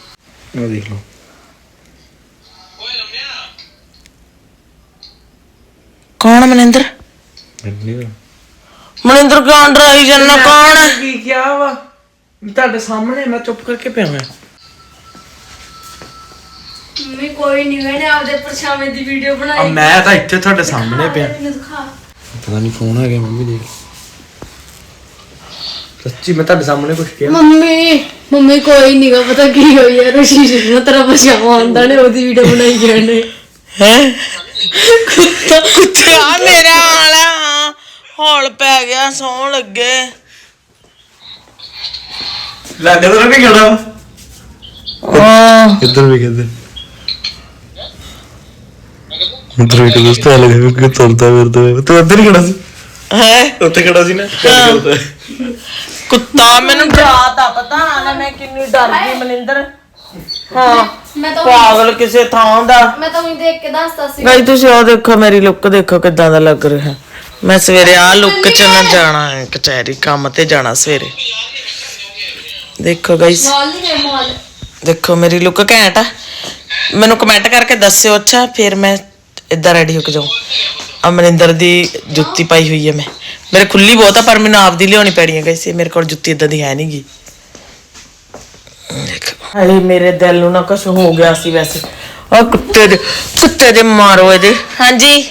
ਉਹ ਦੇਖ ਲਓ ਕੌਣ ਮਨਿੰਦਰ? ਮਨਿੰਦਰ। ਕੌਣ ਡਰਾਈ ਜੰਨਾ ਕੌਣ ਕੀ ਕਿਹਾ ਵਾ? ਤੁਹਾਡੇ ਸਾਹਮਣੇ ਮੈਂ ਚੁੱਪ ਕਰਕੇ ਪਿਆ ਮੈਂ ਮੰਮੀ ਕੋਈ ਨਹੀਂ ਮੈंने ਆਪਦੇ ਪਰਛਾਵੇਂ ਦੀ ਵੀਡੀਓ ਆ ਬਣਾਈ ਮੈਂ ਤਾਂ ਇੱਥੇ ਤੁਹਾਡੇ ਸਾਹਮਣੇ ਪਿਆ। ਮੈਨੂੰ ਦਿਖਾ। ਪਤਾ ਨਹੀਂ ਫੋਨ ਆ ਗਿਆ ਮੰਮੀ ਦੇਖ। ਸੱਚੀ ਮੈਂ ਤੁਹਾਡੇ ਸਾਹਮਣੇ ਕੁਝ ਕਿਹਾ। ਮੰਮੀ ਮੰਮੀ ਕੋਈ ਨਹੀਂਗਾ ਪਤਾ ਕੀ ਹੋਈ ਯਾਰ ਰਸ਼ੀਸ਼ ਨੂੰ ਤੇਰਾ ਆਉਂਦਾ ਨੇ ਉਹਦੀ ਵੀਡੀਓ ਬਣਾਈ ਜਾਣੇ ਹੈ? ਕੁੱਤਿਆ ਮੇਰਾ ਵਾਲਾ ਹੌਲ ਪੈ ਗਿਆ ਸੌਣ ਲੱਗੇ। ਲੱਗ ਤਾਂ ਨਹੀਂ ਖੜਾ ਆ ਇੱਧਰ ਵੀ ਕਿੱਧਰ ਉੱਧਰ ਵੀ ਦੋਸਤ ਆ ਲੱਗਾ ਕਿ ਤੁਰਦਾ ਫਿਰਦਾ। ਤੂੰ ਉੱਧਰ ਹੀ ਖੜਾ ਸੀ। ਹੈ? ਉੱਥੇ ਖੜਾ ਸੀ ਨਾ। ਕੁੱਤਾ ਮੈਨੂੰ ਰਾਤ ਆ ਪਤਾ ਨਾ ਮੈਂ ਕਿੰਨੀ ਡਰ ਗਈ ਮਨਿੰਦਰ। ਹਾਂ ਮੈਂ ਤਾਂ ਪਾਗਲ ਕਿਸੇ ਥਾਂ ਦਾ। ਮੈਂ ਤਾਂ ਉਹੀ ਦੇਖ ਕੇ ਦੱਸਦਾ ਸੀ। ਗਾਈ ਤੁਸੀਂ ਉਹ ਦੇਖੋ ਮੇਰੀ ਲੁੱਕ ਦੇਖੋ ਕਿੱਦਾਂ ਦਾ ਲੱਗ ਰਿਹਾ। ਮੈਂ ਸਵੇਰੇ ਆ ਲੁੱਕ ਚ ਨਾ ਜਾਣਾ ਹੈ ਕਚਹਿਰੀ ਕੰਮ ਤੇ ਜਾਣਾ ਸਵੇਰੇ। ਦੇਖੋ ਗਾਈਸ ਮਾਲ ਨਹੀਂ ਗਏ ਮਾਲ ਦੇਖੋ ਮੇਰੀ ਲੁੱਕ ਘੈਂਟ ਆ। ਮੈਨੂੰ ਕਮੈਂਟ ਕਰਕੇ ਦੱਸਿਓ ਅੱਛਾ ਫਿਰ ਮੈਂ ਇਦਾਂ ਰੈਡੀ ਹੋ ਕੇ ਜਾਉਂ ਅਮਰਿੰਦਰ ਦੀ ਜੁੱਤੀ ਪਾਈ ਹੋਈ ਹੈ ਮੈਂ। ਮੇਰੇ ਖੁੱਲੀ ਬਹੁਤ ਆ ਪਰ ਮੈਨੂੰ ਆਪਦੀ ਲਿਆਉਣੀ ਪੈਣੀ ਹੈ ਗਾਇਸ ਮੇਰੇ ਕੋਲ ਜੁੱਤੀ ਇਦਾਂ ਦੀ ਹੈ ਨਹੀਂਗੀ ਹਾਏ ਮੇਰੇ ਦਿਲ ਨੂੰ ਨਾ ਕੁਛ ਹੋ ਗਿਆ ਸੀ ਵੈਸੇ। ਆ ਕੁੱਤੇ ਦੇ ਕੁੱਤੇ ਦੇ ਮਾਰੋ ਇਹਦੇ। ਹਾਂਜੀ।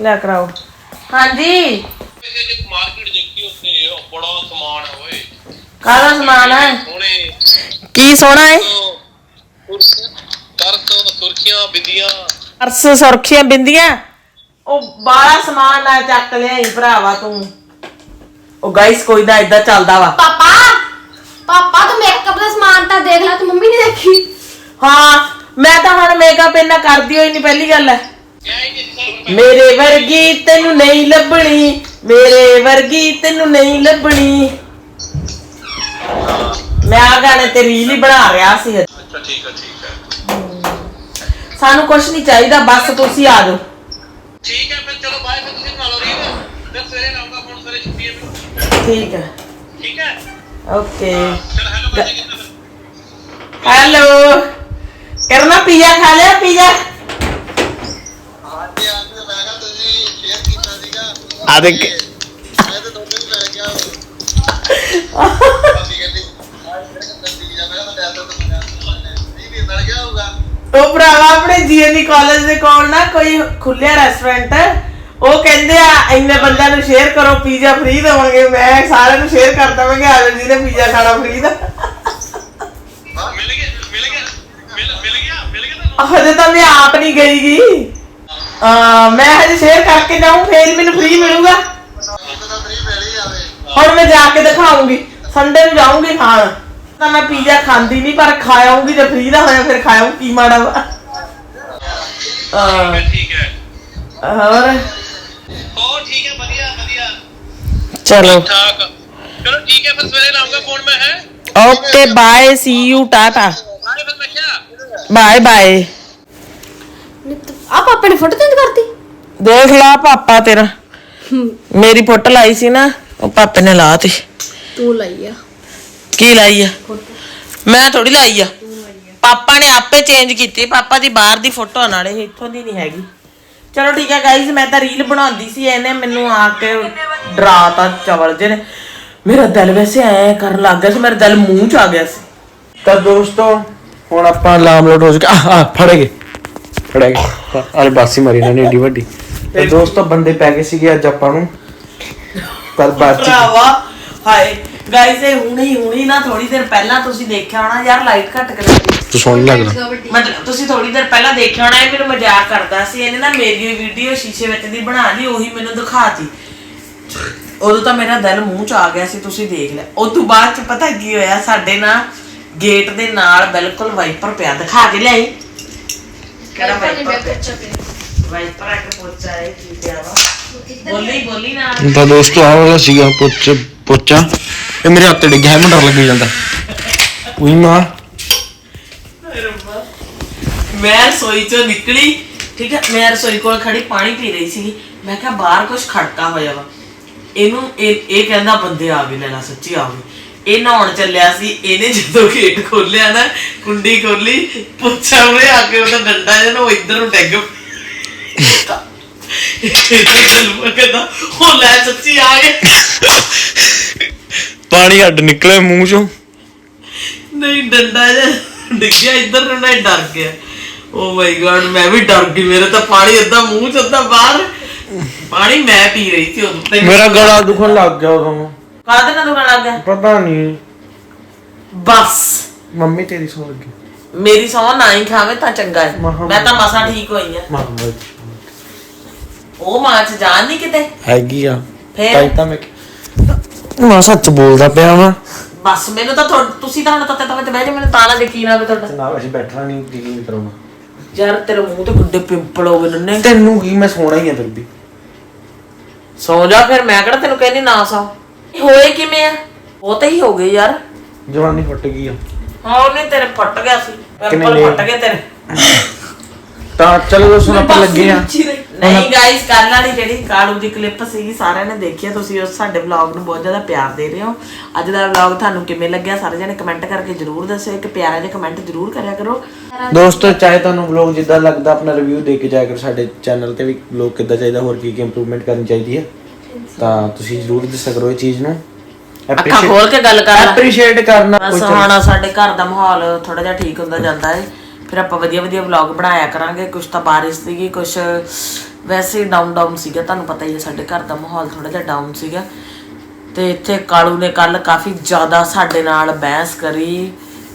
ਲੈ ਕਰਾਓ। ਹਾਂਜੀ। ਮਾਰਕੀਟ ਦੇਖੀ ਬੜਾ ਸਮਾਨ ਹੈ ਓਏ। ਕਾਹਦਾ ਸਮਾਨ ਹੈ ਸੋਹਣੇ ਕੀ ਸੋਹਣਾ ਹੈ ਕਰਤ ਸੁਰਖੀਆਂ ਬਿੰਦੀਆਂ। ਪਰਸ ਸੁਰਖੀਆਂ ਬਿੰਦੀਆਂ? ਉਹ ਬਾਹਲਾ ਸਮਾਨ ਆ ਚੱਕ ਲਿਆਈ ਭਰਾਵਾ ਤੂੰ। ਉਹ ਗਾਇਸ ਕੋਈ ਨਾ ਇਦਾਂ ਚੱਲਦਾ ਵਾ। ਪਾਪਾ ਪਾਪਾ ਤੂੰ ਮੇਕਅਪ ਦਾ ਸਮਾਨ ਤਾਂ ਦੇਖ ਲੈ ਤੂੰ ਮੰਮੀ ਨੇ ਦੇਖੀ। ਹਾਂ ਮੈਂ ਤਾਂ ਹੁਣ ਮੇਕਅਪ ਇੰਨਾ ਕਰਦੀ ਹੋਈ ਨਹੀਂ ਪਹਿਲੀ ਗੱਲ ਹੈ। ਮੇਰੇ ਵਰਗੀ ਤੈਨੂੰ ਨਹੀਂ ਲੱਭਣੀ। ਮੇਰੇ ਵਰਗੀ ਤੈਨੂੰ ਨਹੀਂ ਲੱਭਣੀ। ਮੈਂ ਆ ਗਾਣੇ ਤੇ ਰੀਲ ਹੀ ਬਣਾ ਰਿਹਾ ਸੀ। ਅੱਛਾ ਠੀਕ ਹੈ ਠੀਕ ਹੈ। ਸਾਨੂੰ ਕੁਝ ਨਹੀਂ ਚਾਹੀਦਾ ਬਸ ਤੁਸੀਂ ਆ ਜਾਓ। ਠੀਕ ਹੈ ਫਿਰ ਚਲੋ ਬਾਏ ਫਿਰ ਤੁਸੀਂ ਬਣਾ ਲਓ ਰੀਲ। ਫਿਰ ਸਵੇਰੇ ਲਾਉਂਗਾ ਫੋਨ ਸਵੇਰੇ ਛੁੱਟੀ ਹੈ ਠੀਕ ਹੈ। ਠੀਕ ਹੈ? ਓਕੇ। ਚਲ ਹੈਲੋ ਬਾਏ ਕਿੰਨਾ ਫਿਰ? ਹੈਲੋ। ਕਰਨਾ ਪੀਜ਼ਾ ਖਾ ਲਿਆ ਪੀਜ਼ਾ? ਹਾਂਜੀ ਹਾਂਜੀ ਮੈਂ ਕਿਹਾ ਤੁਸੀਂ ਸ਼ੇਅਰ ਕੀਤਾ ਸੀਗਾ। ਆ ਦੇਖ ਮੈਂ ਤਾਂ ਦੋਨੇ ਨੂੰ ਲੈ ਗਿਆ ਬਾਕੀ ਕਹਿੰਦੀ ਕੰਦੀ ਜਾ ਮੈਂ ਤਾਂ ਲੈ ਤਾ ਨਹੀਂ ਵੀ ਮਿਲ ਗਿਆ ਹੋਊਗਾ। ਉਹ ਭਰਾਵਾ ਆਪਣੇ ਜੀਐਨਈ ਕਾਲਜ ਦੇ ਕੋਲ ਨਾ ਕੋਈ ਖੁੱਲਿਆ ਰੈਸਟੋਰੈਂਟ ਉਹ ਕਹਿੰਦੇ ਆ ਇੰਨੇ ਬੰਦਿਆਂ ਨੂੰ ਸ਼ੇਅਰ ਕਰੋ ਪੀਜ਼ਾ ਫ੍ਰੀ ਦੇਵਾਂਗੇ। ਮੈਂ ਸਾਰਿਆਂ ਨੂੰ ਸ਼ੇਅਰ ਕਰ ਦਵਾਂਗੇ ਆ ਜੀ ਨੇ ਪੀਜ਼ਾ ਖਾਣਾ ਫ੍ਰੀ ਦਾ। ਹਾਂ ਮਿਲ ਗਿਆ ਮਿਲ ਗਿਆ ਮਿਲ ਮਿਲ ਗਿਆ ਮਿਲ ਗਿਆ ਤੁਹਾਨੂੰ? ਹਜੇ ਤਾਂ ਮੈਂ ਆਪ ਨਹੀਂ ਗਈਗੀ ਆ ਮੈਂ ਹਜੇ ਸ਼ੇਅਰ ਕਰਕੇ ਜਾਊਂ ਫੇਰ ਮੈਨੂੰ ਫ੍ਰੀ ਮਿਲੂਗਾ। ਹੀ। ਹੁਣ ਮੈਂ ਜਾ ਕੇ ਦਿਖਾਉਂਗੀ। ਸੰਡੇ ਨੂੰ ਜਾਊਂਗੀ ਖਾਣ। ਤਾਂ ਮੈਂ ਪੀਜ਼ਾ ਖਾਂਦੀ ਨਹੀਂ ਪਰ ਖਾਇਆਉਂਗੀ ਜੇ ਫ੍ਰੀ ਦਾ ਹੋਇਆ ਫਿਰ ਖਾਇਆਉਂ ਕੀ ਮਾੜਾ ਵਾ। ਹਾਂ, ਠੀਕ ਹੈ। ਹੋਰ? ਹੋਰ ਠੀਕ ਹੈ ਵਧੀਆ ਵਧੀਆ। ਚਲੋ। ਠਾਕ। ਚਲੋ ਠੀਕ ਹੈ ਫਿਰ ਸਵੇਰੇ ਲਾਉਂਗਾ ਫੋਨ ਮੈਂ ਹੈ? Okay bye see you tata. Bye ਫਿਰ ਮੈਂ ਕਿਹਾ। Bye bye. ਆ ਪਾਪਾ ਨੇ ਫੋਟੋ ਚੇਂਜ ਕਰਤੀ? ਦੇਖ ਲਾ ਪਾਪਾ ਤੇਰਾ। ਮੇਰੀ ਫੋਟੋ ਲਾਈ ਸੀ ਨਾ ਉਹ ਪਾਪੇ ਨੇ ਲਾਤੀ। ਤੂੰ ਲਈ ਆ। ਕੀ ਲਾਈ ਆ? ਮੈਂ ਥੋੜੀ ਲਾਈ ਆ। ਪਾਪਾ ਨੇ ਆਪੇ ਚੇਂਜ ਕੀਤੀ। ਪਾਪਾ ਦੀ ਬਾਹਰ ਦੀ ਫੋਟੋ ਨਾਲੇ ਇੱਥੋਂ ਦੀ ਨਹੀਂ ਹੈਗੀ। ਚਲੋ ਠੀਕ ਹੈ ਗਾਈਜ਼ ਮੈਂ ਤਾਂ ਰੀਲ ਬਣਾਉਂਦੀ ਸੀ ਇਹਨੇ ਮੈਨੂੰ ਆ ਕੇ ਡਰਾਤਾ ਚਵਲ ਜੇ ਨੇ। ਮੇਰਾ ਦਿਲ ਵੈਸੇ ਐ ਕਰਨ ਲੱਗ ਗਿਆ ਸੀ ਮੇਰਾ ਦਿਲ ਮੂੰਹ ਚ ਆ ਗਿਆ ਸੀ। ਤਾਂ ਦੋਸਤੋ ਹੁਣ ਆਪਾਂ ਲਾਮ ਲੋਟ ਹੋ ਚੁੱਕੇ ਆ ਆ ਫੜੇ ਗਏ ਫੜੇ ਗਏ ਅਰੇ ਬਾਸੀ ਮਾਰੀ ਨੇ ਏਡੀ ਵੱਡੀ। ਤੇ ਦੋਸਤੋ ਬੰਦੇ ਪੈ ਗਏ ਸੀਗੇ ਅੱਜ ਆਪਾਂ ਨੂੰ। ਚ ਭਰਾਵਾ ਹਾਏ। ਗਾਈਜ਼ ਇਹ ਹੁਣੀ ਹੁਣੀ ਨਾ ਥੋੜੀ ਦੇਰ ਪਹਿਲਾਂ ਤੁਸੀਂ ਦੇਖਿਆ ਹੋਣਾ ਯਾਰ ਲਾਈਟ ਘੱਟ ਕਰ ਦਿੱਤੀ ਤੂੰ ਸੋਹਣੀ ਲੱਗਦਾ ਮਤਲਬ ਤੁਸੀਂ ਥੋੜੀ ਦੇਰ ਪਹਿਲਾਂ ਦੇਖਿਆ ਹੋਣਾ ਇਹ ਮੈਨੂੰ ਮਜ਼ਾਕ ਕਰਦਾ ਸੀ। ਇਹਨੇ ਨਾ ਮੇਰੀ ਵੀਡੀਓ ਸ਼ੀਸ਼ੇ ਵਿੱਚ ਦੀ ਬਣਾ ਲਈ ਉਹੀ ਮੈਨੂੰ ਦਿਖਾਤੀ। ਉਦੋਂ ਤਾਂ ਮੇਰਾ ਦਿਲ ਮੂੰਹ ਚ ਆ ਗਿਆ ਸੀ ਤੁਸੀਂ ਦੇਖ ਲਿਆ ਉਸ ਤੋਂ ਬਾਅਦ ਚ ਪਤਾ ਕੀ ਹੋਇਆ ਸਾਡੇ ਨਾ ਗੇਟ ਦੇ ਨਾਲ ਬਿਲਕੁਲ ਵਾਈਪਰ ਪਿਆ। ਦਿਖਾ ਕੇ ਲਿਆਈ। ਕਿਹੜਾ ਵਾਈਪਰ ਵਾਈਪਰ ਆ ਕੇ ਪੋਚਾ ਹੈ ਕੀ ਪਿਆ ਵਾ। ਬੋਲੀ ਬੋਲੀ ਨਾ। ਤਾਂ ਦੋਸਤੋ ਆਹ ਵਾਲਾ ਸੀਗਾ ਪੁੱਛ ਪੁੱਛਾ ਇਹ ਮੇਰੇ ਹੱਥ ਤੇ ਡਿੱਗਿਆ ਹੈ, ਮੈਨੂੰ ਡਰ ਲੱਗੀ ਜਾਂਦਾ। ਉਈ ਮਾਂ। ਮੈਂ ਰਸੋਈ ਚੋਂ ਨਿਕਲੀ ਠੀਕ ਹੈ ਮੈਂ ਰਸੋਈ ਕੋਲ ਖੜੀ ਪਾਣੀ ਪੀ ਰਹੀ ਸੀ ਮੈਂ ਕਿਹਾ ਬਾਹਰ ਕੁਝ ਖੜਕਾ ਹੋਇਆ ਵਾ। ਇਹਨੂੰ ਇਹ ਇਹ ਕਹਿੰਦਾ ਬੰਦੇ ਆ ਗਏ ਲੈਣਾ ਸੱਚੀ ਆ ਗਏ। ਇਹ ਨਹਾਉਣ ਚੱਲਿਆ ਸੀ ਇਹਨੇ ਜਦੋਂ ਗੇਟ ਖੋਲਿਆ ਨਾ ਕੁੰਡੀ ਖੋਲੀ ਪੁੱਛਾ ਉਹਨੇ ਆ ਕੇ ਉਹਦਾ ਡੰਡਾ ਜਿਹਾ ਨਾ ਉਹ ਇੱਧਰ ਨੂੰ ਡੈਗ ਪਿਆ। ਇਹਦਾ ਕਹਿੰਦਾ ਉਹ ਲੈ ਸੱਚੀ ਆ ਗਏ। ਪਾਣੀ ਹੱਡ ਨਿਕਲੇ ਮੂੰਹ ਚੋਂ। ਨਹੀਂ ਡੰਡਾ ਜਿਹਾ ਡਿੱਗਿਆ ਇੱਧਰ ਨੂੰ ਨਾ ਇਹ ਡਰ ਗਿਆ। ਓ ਮਾਈ ਗॉड ਮੈਂ ਵੀ ਡਰ ਗਈ। ਮੇਰੇ ਤਾਂ ਪਾਣੀ ਅੱਧਾ ਮੂੰਹ ਚ ਅੱਧਾ ਬਾਹਰ। ਪਾਣੀ ਮੈਂ ਪੀ ਰਹੀ ਸੀ ਉਦੋਂ ਤੈਨੂੰ ਮੇਰਾ ਗਲਾ ਦੁਖਣ ਲੱਗ ਗਿਆ ਉਦੋਂ। ਕਾਹਦੇ ਨਾਲ ਦੁਕਾਨ ਲੱਗ ਗਿਆ? ਪਤਾ ਨਹੀਂ। ਬਸ। ਮੰਮੀ ਤੇਰੀ ਸੌ ਲੱਗੀ। ਮੇਰੀ ਸੌ ਨਾ ਹੀ ਖਾਵੇ ਤਾਂ ਚੰਗਾ ਹੈ। ਮੈਂ ਤਾਂ ਮਸਾ ਠੀਕ ਹੋਈ ਆ ਮਾਮਾ ਉਹ ਮਾਂ ਚ ਜਾਣ ਨਹੀਂ ਕਿਤੇ? ਹੈਗੀ ਆ। ਫੇਰ? ਤਾਂ ਮੈਂ ਮੈਂ ਸੱਚ ਬੋਲਦਾ ਪਿਆ ਵਾਂ। ਬਸ ਮੈਨੂੰ ਤਾਂ ਤੁਸੀਂ ਤਾਂ ਹੁਣ ਤੱਤੇ ਤਵੇ ਤੇ ਬਹਿ ਜਾ ਮੈਨੂੰ ਤਾਂ ਨਾ ਯਕੀਨ ਆਵੇ ਤੁਹਾਡਾ। ਨਾ ਅਸੀਂ ਬੈਠਣਾ ਨਹੀਂ ਯਕੀਨ ਕਰਾਉਣਾ ਯਾਰ ਤੇਰੇ ਮੂੰਹ ਤੇ ਗੁੱਡੇ ਪਿੰਪਲ ਹੋਵੇ ਨੰਨੇ। ਤੈਨੂੰ ਕੀ ਮੈਂ ਸੋਣਾ ਹੀ ਆ ਫਿਰ ਵੀ ਸੌ ਜਾ ਫਿਰ ਮੈਂ ਕਿਹੜਾ ਤੈਨੂੰ ਕਹਿੰਦੀ ਨਾ ਸੌ। ਹੋਏ ਕਿਵੇਂ ਆ? ਉਹ ਤਾਂ ਹੀ ਹੋ ਗਏ ਯਾਰ। ਜਵਾਨੀ ਫੁੱਟ ਗਈ ਆ। ਹਾਂ ਉਹਨੇ ਤੇਰੇ ਫਟ ਗਿਆ ਸੀ। ਕਿੰਨੇ ਪਿੰਪਲ ਨੇ? ਫਟ ਗਏ ਤੇਰੇ। ਤਾਂ ਚਲੋ ਦੋਸਤੋ ਆਪਾਂ ਲੱਗੇ ਆ ਨਹੀਂ ਗਾਇਸ ਕੱਲ ਵਾਲੀ ਜਿਹੜੀ ਕਾਲੂ ਦੀ ਕਲਿੱਪ ਸੀਗੀ ਸਾਰਿਆਂ ਨੇ ਦੇਖਿਆ ਤੁਸੀਂ ਉਸ ਸਾਡੇ ਵਲੌਗ ਨੂੰ ਬਹੁਤ ਜ਼ਿਆਦਾ ਪਿਆਰ ਦੇ ਰਹੇ ਹੋ। ਅੱਜ ਦਾ ਵਲੌਗ ਤੁਹਾਨੂੰ ਕਿਵੇਂ ਲੱਗਿਆ ਸਾਰੇ ਜਣੇ ਕਮੈਂਟ ਕਰਕੇ ਜਰੂਰ ਦੱਸਿਓ ਇੱਕ ਪਿਆਰਾ ਜਿਹਾ ਕਮੈਂਟ ਜਰੂਰ ਕਰਿਆ ਕਰੋ। ਦੋਸਤੋ ਚਾਹੇ ਤੁਹਾਨੂੰ ਵਲੌਗ ਜਿੱਦਾਂ ਲੱਗਦਾ ਆਪਣਾ ਰਿਵਿਊ ਦੇ ਕੇ ਜਾਇਆ ਕਰੋ ਸਾਡੇ ਚੈਨਲ ਤੇ ਵੀ ਵਲੌਗ ਕਿੱਦਾਂ ਚਾਹੀਦਾ ਹੋਰ ਕੀ ਕੀ ਇੰਪਰੂਵਮੈਂਟ ਕਰਨੀ ਚਾਹੀਦੀ ਹੈ ਤਾਂ ਤੁਸੀਂ ਜ਼ਰੂਰ ਦੱਸਿਆ ਕਰੋ ਇਹ ਚੀਜ਼ ਨੂੰ। ਅੱਖਾਂ ਖੋਲ ਕੇ ਗੱਲ ਕਰ ਲੈ। ਐਪਰੀਸ਼ੀਏਟ ਕਰਨਾ ਬਸ ਹੁਣ ਸਾਡੇ ਘਰ ਦਾ ਮਾਹੌਲ ਥੋੜਾ ਜਿਹਾ ਠੀਕ ਹੁੰਦਾ ਜਾਂਦਾ ਹੈ ਫਿਰ ਆਪਾਂ ਵਧੀਆ ਵਧੀਆ ਵਲੌਗ ਬਣਾਇਆ ਕਰਾਂਗੇ। ਕੁਝ ਤਾਂ ਬਾਰਿਸ਼ ਸੀਗੀ ਕੁਝ ਵੈਸੇ ਡਾਊਨ ਡਾਊਨ ਸੀਗਾ ਤੁਹਾਨੂੰ ਪਤਾ ਹੀ ਹੈ ਸਾਡੇ ਘਰ ਦਾ ਮਾਹੌਲ ਥੋੜਾ ਜਿਹਾ ਡਾਊਨ ਸੀਗਾ। ਤੇ ਇੱਥੇ ਕਾਲੂ ਨੇ ਕੱਲ ਕਾਫੀ ਜ਼ਿਆਦਾ ਸਾਡੇ ਨਾਲ ਬਹਿਸ ਕਰੀ।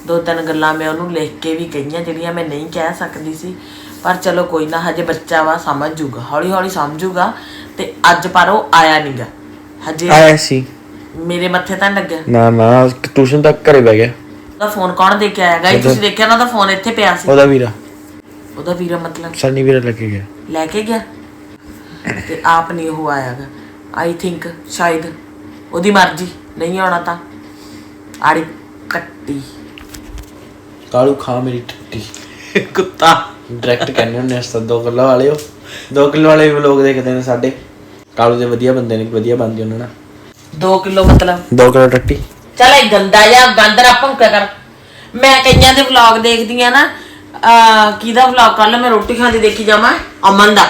ਦੋ ਤਿੰਨ ਗੱਲਾਂ ਮੈਂ ਉਹਨੂੰ ਲਿਖ ਕੇ ਵੀ ਕਹੀਆਂ ਜਿਹੜੀਆਂ ਮੈਂ ਨਹੀਂ ਕਹਿ ਸਕਦੀ ਸੀ। ਪਰ ਚਲੋ ਕੋਈ ਨਾ ਹਜੇ ਬੱਚਾ ਵਾ ਸਮਝ ਜੂਗਾ। ਹੌਲੀ ਹੌਲੀ ਸਮਝੂਗਾ ਤੇ ਅੱਜ ਪਰ ਉਹ ਆਇਆ ਨਹੀਂਗਾ ਹਜੇ ਆਇਆ ਸੀ। ਮੇਰੇ ਮੱਥੇ ਤਾਂ ਲੱਗਿਆ। ਨਾ ਨਾ ਟਿਊਸ਼ਨ ਤੱਕ ਘਰੇ ਬਹਿ ਗਿਆ। ਉਹਦਾ ਫੋਨ ਕੌਣ ਦੇ ਕੇ ਆਇਆ ਗਾਈ ਤੁਸੀਂ ਦੇਖਿਆ ਨਾ ਉਹਦਾ ਫੋਨ ਇੱਥੇ ਪਿਆ ਸੀ। ਉਹਦਾ ਵੀਰਾ। ਉਹਦਾ ਵੀਰਾ ਮਤਲਬ? ਸਨੀ ਵੀਰਾ ਲੱਗੇ ਗਿਆ। ਲੈ ਕੇ ਗਿਆ? ਤੇ ਆਪ ਨਹੀਂ ਉਹ ਆਇਆਗਾ। ਆਈ ਥਿੰਕ ਸ਼ਾਇਦ ਉਹਦੀ ਮਰਜ਼ੀ ਨਹੀਂ ਆਉਣਾ ਤਾਂ। ਆੜੀ ਕੱਟੀ। ਕਾਲੂ ਖਾ ਮੇਰੀ ਟੱਟੀ। ਕੁੱਤਾ। ਡਾਇਰੈਕਟ ਕਹਿੰਦੇ ਹੁੰਦੇ ਅਸ ਤਾਂ 2 ਕਿਲੋ ਵਾਲੇ ਹੋ। 2 ਕਿਲੋ ਵਾਲੇ ਵੀ ਲੋਕ ਦੇਖਦੇ ਨੇ ਸਾਡੇ। ਕਾਲੂ ਦੇ ਵਧੀਆ ਬੰਦੇ ਨੇ ਵਧੀਆ ਬਣਦੇ ਉਹਨਾਂ ਨਾਲ। 2 ਕਿਲੋ ਮਤਲਬ? 2 ਕਿਲੋ ਟੱਟੀ। ਚੱਲ ਇਹ ਗੰਦਾ ਜਾਂ ਗੰਦਰਾ ਭੌਂਕਿਆ ਕਰ। ਮੈਂ ਕਈਆਂ ਦੇ ਵਲੌਗ ਦੇਖਦੀ ਆ ਨਾ ਆ ਕਿਹਦਾ ਵਲੌਗ ਕੱਲ ਮੈਂ ਰੋਟੀ ਖਾਂਦੀ ਦੇਖੀ ਜਾਵਾਂ ਅਮਨ ਦਾ।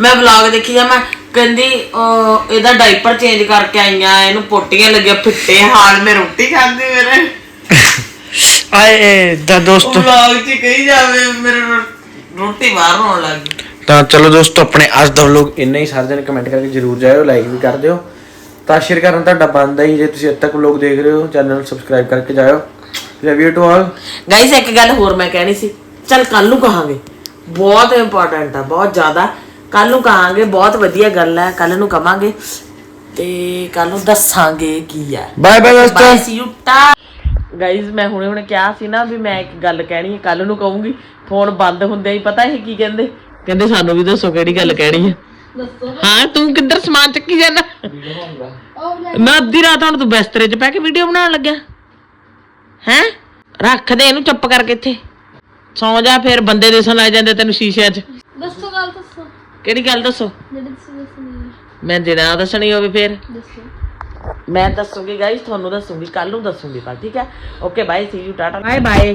ਮੈਂ ਵਲੌਗ ਦੇਖੀ ਜਾਵਾਂ ਕਹਿੰਦੀ ਅਹ, ਇਹਦਾ ਡਾਈਪਰ ਚੇਂਜ ਕਰਕੇ ਆਈਆਂ ਇਹਨੂੰ ਪੋਟੀਆਂ ਲੱਗੀਆਂ ਫਿੱਟੇ ਹਾਲ ਮੈਂ ਰੋਟੀ ਖਾਂਦੀ ਮੇਰੇ। ਆਏ ਦਾ ਦੋਸਤ। ਵਲੌਗ 'ਚ ਕਹੀ ਜਾਵੇ ਮੇਰੇ ਰੋ- ਰੋਟੀ ਬਾਹਰ ਹੋਣ ਲੱਗ ਗਈ। ਤਾਂ ਚਲੋ ਦੋਸਤੋ ਆਪਣੇ ਅੱਜ ਦਾ ਵਲੋਗ ਇੰਨਾ ਹੀ। ਸਾਰੇ ਜਣੇ ਕਮੈਂਟ ਕਰਕੇ ਜਰੂਰ ਜਾਇਓ ਲਾਈਕ ਵੀ ਕਰ ਦਿਓ। ਤਾਂ ਸ਼ੇਅਰ ਕਰਨ ਤੁਹਾਡਾ ਬੰਦਾ ਹੀ ਜੇ। ਤੁਸੀਂ ਅੱਜ ਤੱਕ ਵਲੋਗ ਦੇਖ ਰਹੇ ਹੋ ਚੈਨਲ ਨੂੰ ਸਬਸਕ੍ਰਾਈਬ ਕਰਕੇ ਜਾਇਓ। Love you to all guys ਇੱਕ ਗੱਲ ਹੋਰ ਮੈਂ ਕਹਿਣੀ ਸੀ। ਚੱਲ ਕੱਲ ਨੂੰ ਕਹਾਂਗੇ। ਬਹੁਤ ਇੰਪੋਰਟੈਂਟ ਆ ਬਹੁਤ ਜ਼ਿਆਦਾ। ਕੱਲ ਨੂੰ ਕਹਾਂਗੇ ਬਹੁਤ ਵਧੀਆ ਗੱਲ ਹੈ। ਕੱਲ ਨੂੰ ਕਵਾਂਗੇ ਤੇ ਕੱਲ ਨੂੰ ਦੱਸਾਂਗੇ ਕੀ ਆ। ਬਾਏ ਬਾਏ ਦੋਸਤੋ bye see you ta guys ਮੈਂ ਹੁਣੇ ਹੁਣੇ ਕਿਹਾ ਸੀ ਨਾ ਵੀ ਮੈਂ ਇੱਕ ਗੱਲ ਕਹਿਣੀ ਹੈ। ਕੱਲ ਨੂੰ ਕਹੂੰਗੀ। ਫੋਨ ਬੰਦ ਹੁੰਦੇ ਹੀ ਪਤਾ ਇਹ ਕੀ ਕਹਿੰਦੇ? ਕਹਿੰਦੇ ਸਾਨੂੰ ਵੀ ਦੱਸੋ ਕਿਹੜੀ ਗੱਲ ਕਹਿਣੀ ਹੈ। ਦੱਸੋ ਹਾਂ ਤੂੰ ਕਿੱਧਰ ਸਮਾਨ ਚੱਕੀ ਜਾਂਦਾ? ਨਾ ਅੱਧੀ ਰਾਤ ਹੁਣ ਤੂੰ ਬਿਸਤਰੇ 'ਚ ਪੈ ਕੇ ਵੀਡੀਓ ਬਣਾਉਣ ਲੱਗਿਆ। ਹੈਂ? ਰੱਖ ਦੇ ਇਹਨੂੰ ਚੁੱਪ ਕਰਕੇ ਇੱਥੇ। ਸੌ ਜਾ ਫਿਰ ਬੰਦੇ ਦਿਸਣ ਲੱਗ ਜਾਂਦੇ ਤੈਨੂੰ ਸ਼ੀਸ਼ਿਆਂ 'ਚ। ਦੱਸੋ ਗੱਲ ਦੱਸੋ। ਕਿਹੜੀ ਗੱਲ ਦੱਸੋ? ਜਿਹੜੀ ਤੁਸੀਂ ਦੱਸਣੀ ਮੈਂ ਜਿਹੜਾ ਦੱਸਣੀ ਹੋਵੇ ਫਿਰ। ਦੱਸੋ। ਮੈਂ ਦੱਸੂਗੀ ਗਾਈਸ ਤੁਹਾਨੂੰ ਦੱਸੂਗੀ ਕੱਲ ਨੂੰ ਦੱਸੂਗੀ ਪਰ ਠੀਕ ਹੈ? Okay bye see you tata bye bye